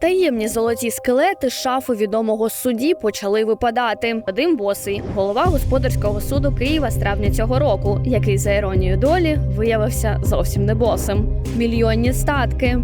Таємні золоті скелети з шафи відомого судді почали випадати. Вадим Босий, голова господарського суду Києва з травня цього року, який за іронією долі виявився зовсім не босим. Мільйонні статки.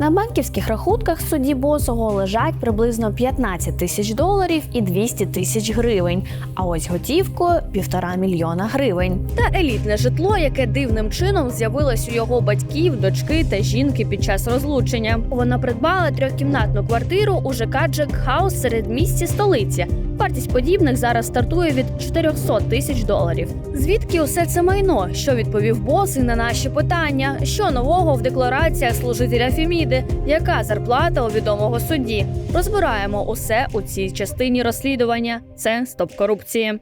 На банківських рахунках судді босого лежать приблизно 15 тисяч доларів і 200 тисяч гривень. А ось готівкою півтора мільйона гривень. Та елітне житло, яке дивним чином з'явилось у його батьків, дочки та жінки під час розлучення. Вона придбала трьохкімнатну квартиру у ЖК Джек Хаус серед місті столиці. Вартість подібних зараз стартує від 400 тисяч доларів. Звідки усе це майно? Що відповів боси на наші питання? Що нового в деклараціях служителя Феміди? Яка зарплата у відомого судді? Розбираємо усе у цій частині розслідування. Це стоп корупції.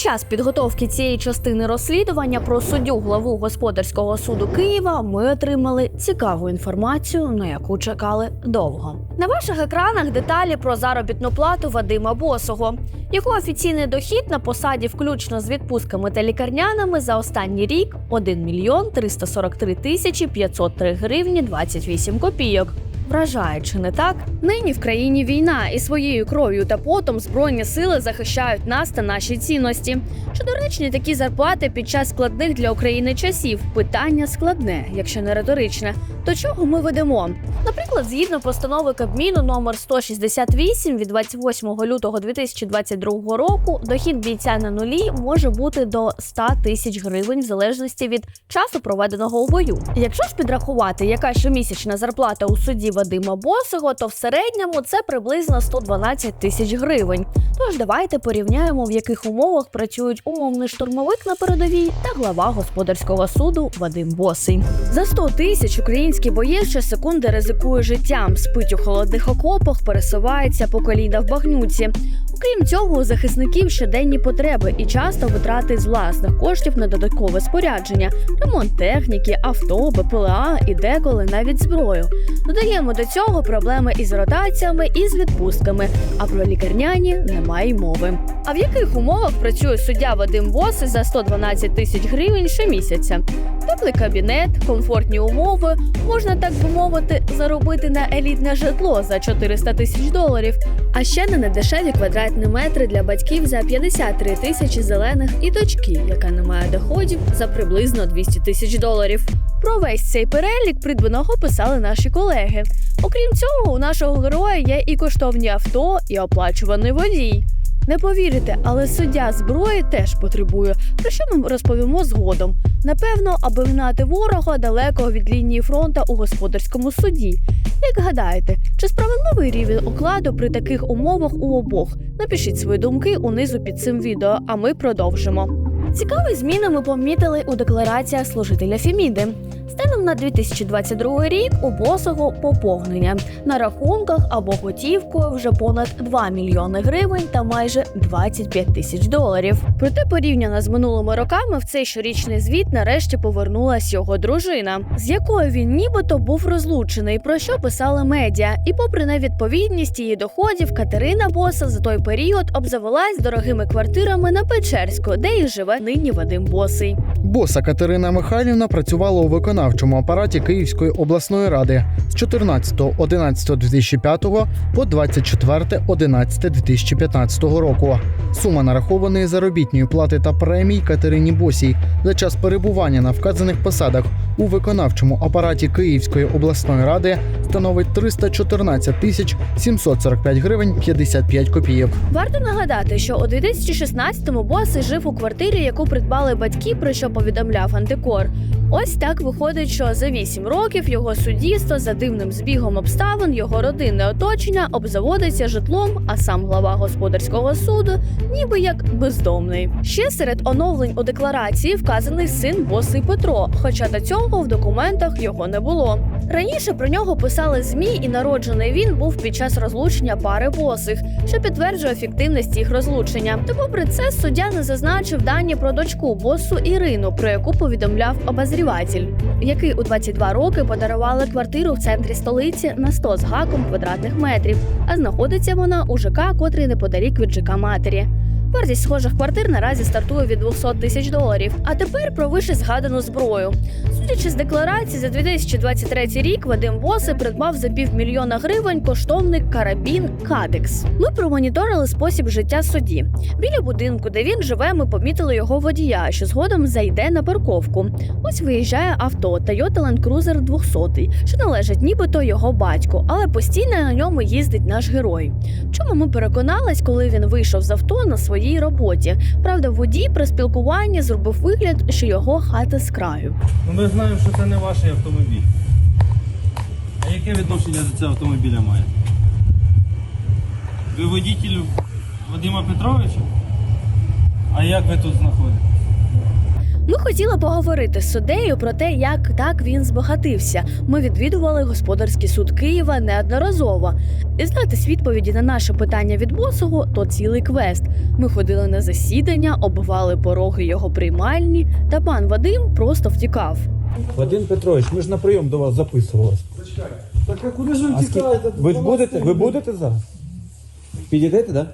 Час підготовки цієї частини розслідування про суддю главу господарського суду Києва ми отримали цікаву інформацію, на яку чекали довго. На ваших екранах деталі про заробітну плату Вадима Босого. Його офіційний дохід на посаді, включно з відпустками та лікарняними, за останній рік 1 мільйон 343 тисячі 503 гривні 28 копійок. Вражає, чи не так? Нині в країні війна, і своєю кров'ю та потом збройні сили захищають нас та наші цінності. Чи доречні такі зарплати під час складних для України часів? Питання складне, якщо не риторичне. До чого ми ведемо? Наприклад, згідно постанови Кабміну номер 168 від 28 лютого 2022 року, дохід бійця на нулі може бути до 100 тисяч гривень в залежності від часу проведеного у бою. Якщо ж підрахувати, яка щомісячна зарплата у суді Вадима Босого, то в середньому це приблизно 112 тисяч гривень. Тож давайте порівняємо, в яких умовах працюють умовний штурмовик на передовій та глава господарського суду Вадим Босий. За 100 тисяч український боєць щосекунди ризикує життям, спить у холодних окопах, пересувається по коліна в багнюці. Окрім цього, у захисників щоденні потреби і часто витрати з власних коштів на додаткове спорядження, ремонт техніки, авто, БПЛА і деколи навіть зброю. Додаємо до цього проблеми із ротаціями і з відпустками, а про лікарняні немає мови. А в яких умовах працює суддя Вадим Боси за 112 тисяч гривень щомісяця? Теплий кабінет, комфортні умови, можна так би мовити, заробити на елітне житло за 400 тисяч доларів, а ще не на дешеві квадратні метри для батьків за 53 тисячі зелених і дочки, яка не має доходів за приблизно 200 тисяч доларів. Про весь цей перелік придбаного писали наші колеги. Окрім цього, у нашого героя є і коштовні авто, і оплачуваний водій. Не повірите, але суддя зброї теж потребує, про що ми розповімо згодом. Напевно, аби гнати ворога далеко від лінії фронта у господарському суді. Як гадаєте, чи справедливий рівень окладу при таких умовах у обох? Напишіть свої думки унизу під цим відео, а ми продовжимо. Цікаві зміни ми помітили у деклараціях служителя Феміди. Станом на 2022 рік у босого поповнення на рахунках або готівкою вже понад 2 мільйони гривень та майже 25 тисяч доларів. Проте порівняно з минулими роками в цей щорічний звіт нарешті повернулась його дружина, з якою він нібито був розлучений, про що писали медіа. І, попри невідповідність її доходів, Катерина Боса за той період обзавелась дорогими квартирами на Печерську, де і живе нині Вадим Босий. Боса Катерина Михайлівна працювала у виконавчому апараті Київської обласної ради з 14.11.2005 по 24.11.2015 року. Сума нарахованої заробітної плати та премій Катерині Босій за час перебування на вказаних посадах у виконавчому апараті Київської обласної ради становить 314 тисяч 745 гривень 55 копійок. Варто нагадати, що у 2016-му Боси жив у квартирі, яку придбали батьки, про що повідомляв антикор. Ось так виходить, що за 8 років його суддівство за дивним збігом обставин його родинне оточення обзаводиться житлом, а сам глава господарського суду ніби як бездомний. Ще серед оновлень у декларації вказаний син Боси Петро, хоча до цього в документах його не було. Раніше про нього писали змі, і народжений він був під час розлучення пари босих, що підтверджує ефективність їх розлучення. Та попри це суддя не зазначив дані про дочку босу Ірину, про яку повідомляв обозріватель, який у 22 роки подарували квартиру в центрі столиці на 100 з гаком квадратних метрів, а знаходиться вона у ЖК, котрий неподалік від ЖК матері. Вартість схожих квартир наразі стартує від 200 тисяч доларів. А тепер про вище згадану зброю. Судячи з декларації, за 2023 рік Вадим Боси придбав за півмільйона гривень коштовний карабін Кадекс. Ми промоніторили спосіб життя судді. Біля будинку, де він живе, ми помітили його водія, що згодом зайде на парковку. Ось виїжджає авто Toyota Land Cruiser 200, що належить нібито його батьку, але постійно на ньому їздить наш герой. Чому ми переконались, коли він вийшов з авто на своїй роботі. Правда, водій при спілкуванні зробив вигляд, що його хата з краю. Ну ми знаємо, що це не ваш автомобіль. А яке відношення до цього автомобіля має? Ви водітель Вадима Петровича? А як ви тут знаходитесь? Ми хотіли поговорити з суддею про те, як так він збагатився. Ми відвідували господарський суд Києва неодноразово. Дізнатись відповіді на наше питання від босого то цілий квест. Ми ходили на засідання, оббивали пороги його приймальні, та пан Вадим просто втікав. Вадим Петрович, ми ж на прийом до вас записувалися. Так а куди ж ви втікаєте? Ви будете, ви будете зараз? Підійдете, так?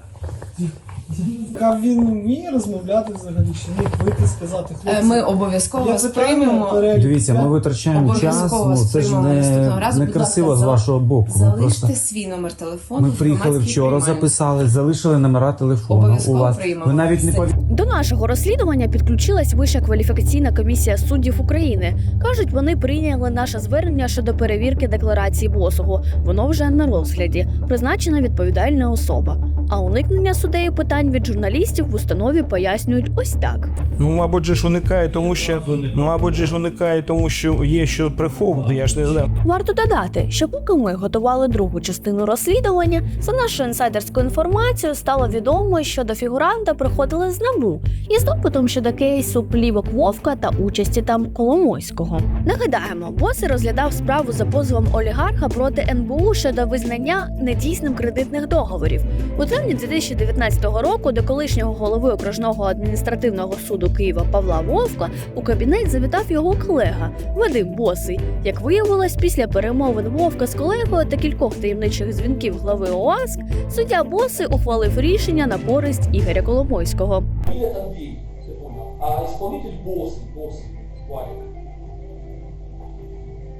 А він вміє розмовляти взагалі, чи ні? Вийти сказати Е, хлопці. Ми обов'язково Я вас питаю, приймемо. перелік Дивіться, ми витрачаємо час, Обов'язково ну це ж наступного не, разу. не Будь красиво ласка, з вашого боку. Ми Залиште просто свій номер телефону. ми в приїхали громадській вчора, приймальні. записали, залишили номера телефону. У Обов'язково вас приймемо ви навіть не все. пові... До нашого розслідування підключилась Вища кваліфікаційна комісія суддів України. кажуть, вони прийняли наше звернення щодо перевірки декларації босого. Воно вже на розгляді. Призначена відповідальна особа. А уникнення суддею питань від журналістів в установі пояснюють ось так. Ну, мабуть, же ж уникає, тому що ну, мабуть, же ж уникає, тому що є що приховувати. Я ж не знаю. Варто додати, що поки ми готували другу частину розслідування, за нашою інсайдерською інформацією стало відомо, що до фігуранта приходили з НАБУ із допитом щодо кейсу плівок Вовка та участі там Коломойського. Нагадаємо, боси розглядав справу за позовом олігарха проти НБУ щодо визнання недійсним кредитних договорів. У травні 2019 року до колишнього голови окружного адміністративного суду Києва Павла Вовка у кабінет завітав його колега Вадим Босий. Як виявилось, після перемовин Вовка з колегою та кількох таємничих дзвінків глави ОАСК, суддя Босий ухвалив рішення на користь Ігоря Коломойського. Андрей, ты понял. А исполнитель босс, босс, Ваня.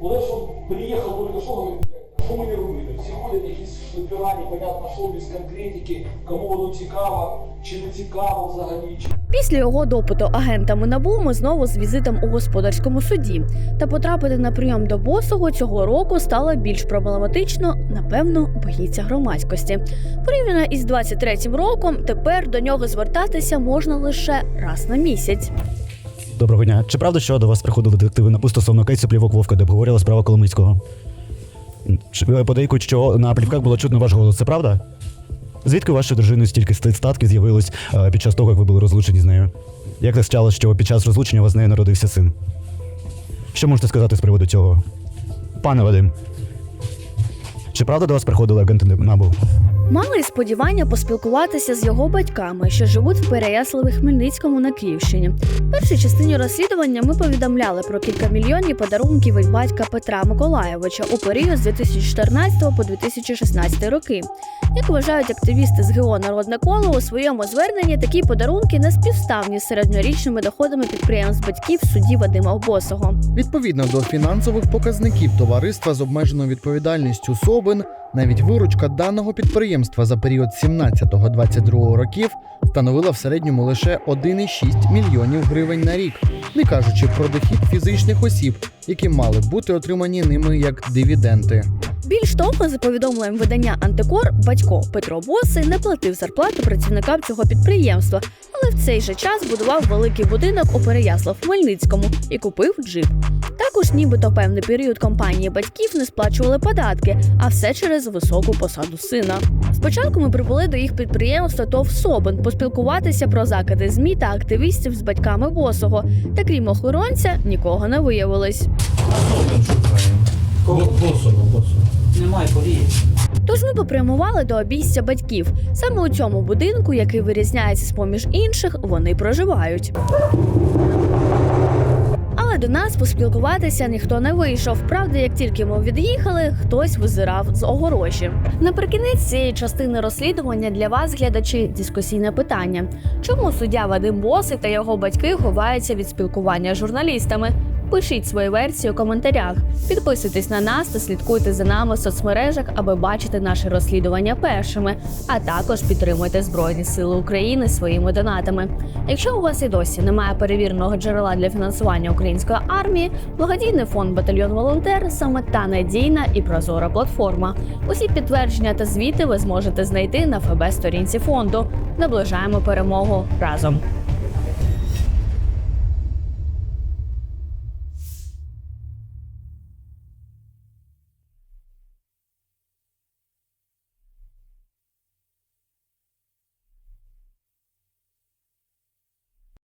Вот он приехал только что, говорит, що мені робити? Всі ходять якісь шлепера, непонятно що, без конкретики, кому воно цікаво, чи не цікаво взагалі, Після його допиту агентами НАБУ ми знову з візитом у господарському суді. Та потрапити на прийом до босого цього року стало більш проблематично, напевно, боїться громадськості. Порівняно із 23-м роком, тепер до нього звертатися можна лише раз на місяць. Доброго дня. Чи правда, що до вас приходили детективи на стосовно кейсу плівок Вовка, де обговорювала справа Коломийського? Е, Подейкують, що на плівках було чутно ваш голос. Це правда? Звідки у вашої дружини стільки статків з'явилось е, під час того, як ви були розлучені з нею? Як так сталося, що під час розлучення у вас з нею народився син? Що можете сказати з приводу цього? Пане Вадим. Чи правда до вас приходили агенти НАБУ? Мали сподівання поспілкуватися з його батьками, що живуть в Переяславі Хмельницькому на Київщині. В першій частині розслідування ми повідомляли про кілька мільйонів подарунків від батька Петра Миколаєвича у період з 2014 по 2016 роки. Як вважають активісти з ГО Народне коло у своєму зверненні, такі подарунки не співставні з середньорічними доходами підприємств батьків судді Вадима Босого. Відповідно до фінансових показників товариства з обмеженою відповідальністю СОБИН, навіть виручка даного підприємства за період 17-22 років становила в середньому лише 1,6 мільйонів гривень на рік, не кажучи про дохід фізичних осіб, які мали бути отримані ними як дивіденти. Більш того, за повідомленням видання Антикор, батько Петро Боси не платив зарплату працівникам цього підприємства, але в цей же час будував великий будинок у Переяслав Хмельницькому і купив джип. Також, нібито певний період компанії батьків не сплачували податки, а все через високу посаду сина. Спочатку ми прибули до їх підприємства ТОВ Собин поспілкуватися про закиди змі та активістів з батьками босого. Та крім охоронця, нікого не виявилось. Босово, босово. Тож ми попрямували до обійстя батьків. Саме у цьому будинку, який вирізняється з поміж інших, вони проживають. Але до нас поспілкуватися ніхто не вийшов. Правда, як тільки ми від'їхали, хтось визирав з огорожі. Наприкінець цієї частини розслідування для вас, глядачі, дискусійне питання: чому суддя Вадим Босий та його батьки ховаються від спілкування з журналістами? Пишіть свої версії у коментарях. Підписуйтесь на нас та слідкуйте за нами в соцмережах, аби бачити наше розслідування першими. А також підтримуйте Збройні Сили України своїми донатами. Якщо у вас і досі немає перевіреного джерела для фінансування української армії, благодійний фонд Батальйон Волонтер саме та надійна і прозора платформа. Усі підтвердження та звіти ви зможете знайти на ФБ сторінці фонду. Наближаємо перемогу разом.